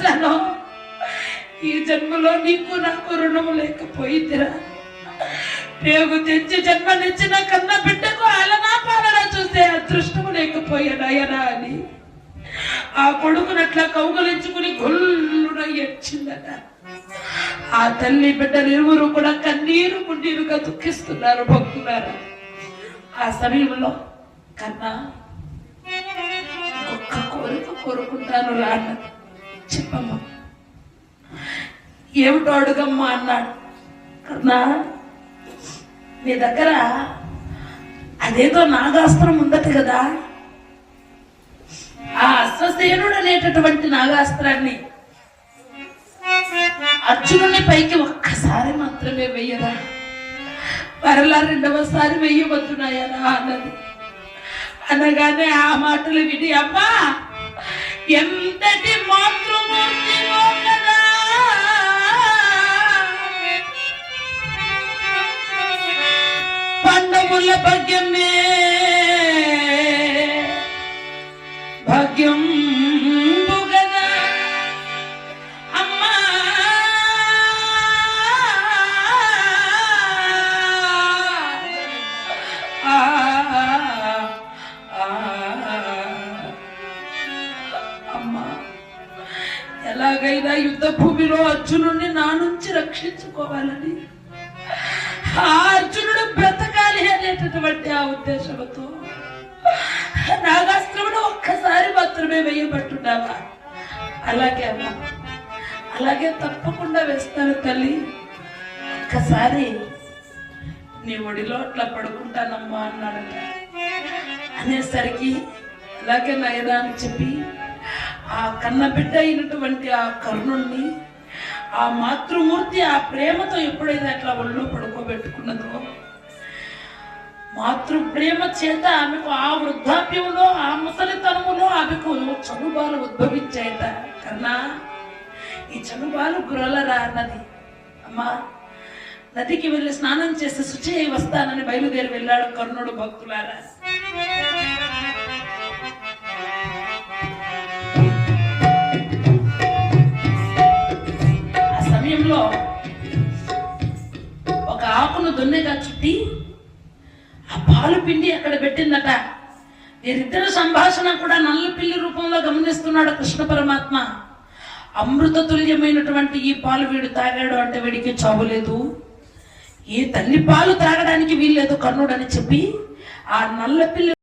చేశాను. ఈ జన్మలో నీకు నాకు రుణం లేకపోయిందిరా రేగు తెచ్చి జన్మనిచ్చిన కన్న బిడ్డకు అలనా పాలనా చూస్తే అదృష్టము లేకపోయానాయనా అని. ఆ కొడుకునట్లా కౌగలించుకుని గొల్లున ఎచ్చిందట ఆ తల్లి బిడ్డలు ఇరువురు కూడా కన్నీరు మున్నీరుగా దుఃఖిస్తున్నారు భక్తున్నారు ఆ సమయంలో కన్నా ఒక్క కోరిక కోరుకుంటాను రాన్నది చెప్పమ్మా. ఏమిటో అడుగమ్మా అన్నాడు. కన్నా నీ దగ్గర అదేదో నాగాస్త్రం ఉందట కదా. ఆ అశ్వసేనుడు అనేటటువంటి నాగాస్త్రాన్ని అర్జునుని పైకి ఒక్కసారి మాత్రమే వెయ్యరా మరలా రెండవసారి వెయ్యవద్దునాయనా అన్నది. అనగానే ఆ మాటలు విని అమ్మా ఎంతటి మాతృ పండముల భాగ్యమే. భాగ్యం ఎలాగైనా యుద్ధ భూమిలో అర్జునుడిని నా నుంచి రక్షించుకోవాలని. ఆ అనేటటువంటి ఆ ఉద్దేశంతో నాగాస్త్రమును ఒక్కసారి మాత్రమే వేయబట్టున్నావా? అలాగే అమ్మా. అలాగే తప్పకుండా వేస్తాను తల్లి. ఒక్కసారి నీ ఒడిలో అట్లా పడుకుంటానమ్మా అన్నాడట. అనేసరికి అలాగే నయనా అని చెప్పి ఆ కన్న బిడ్డ అయినటువంటి ఆ కర్ణుణ్ణి ఆ మాతృమూర్తి ఆ ప్రేమతో ఎప్పుడైతే అట్లా ఒళ్ళో పడుకోబెట్టుకున్నదో మాతృ ప్రేమ చేత ఆమెకు ఆ వృద్ధాప్యంలో ఆ ముసలితనములో ఆమెకు చనుబాలు ఉద్భవించాయట. కన్నా ఈ చనుబాలు గురలరా అన్నది అమ్మా నదికి వెళ్ళి స్నానం చేసి శుచి అయి వస్తానని బయలుదేరి వెళ్ళాడు కర్ణుడు భక్తులారా. ఆ సమయంలో ఒక ఆకును దున్నెగా చుట్టి ఆ పాలు పిండి అక్కడ పెట్టిందట. వీరిద్దరు సంభాషణ కూడా నల్ల పిల్లి రూపంలో గమనిస్తున్నాడు కృష్ణ పరమాత్మ. అమృత తుల్యమైనటువంటి ఈ పాలు వీడు తాగాడు అంటే వీడికి చావులేదు ఈ తల్లి పాలు తాగడానికి వీల్లేదు కర్ణుడు అని చెప్పి ఆ నల్ల పిల్లి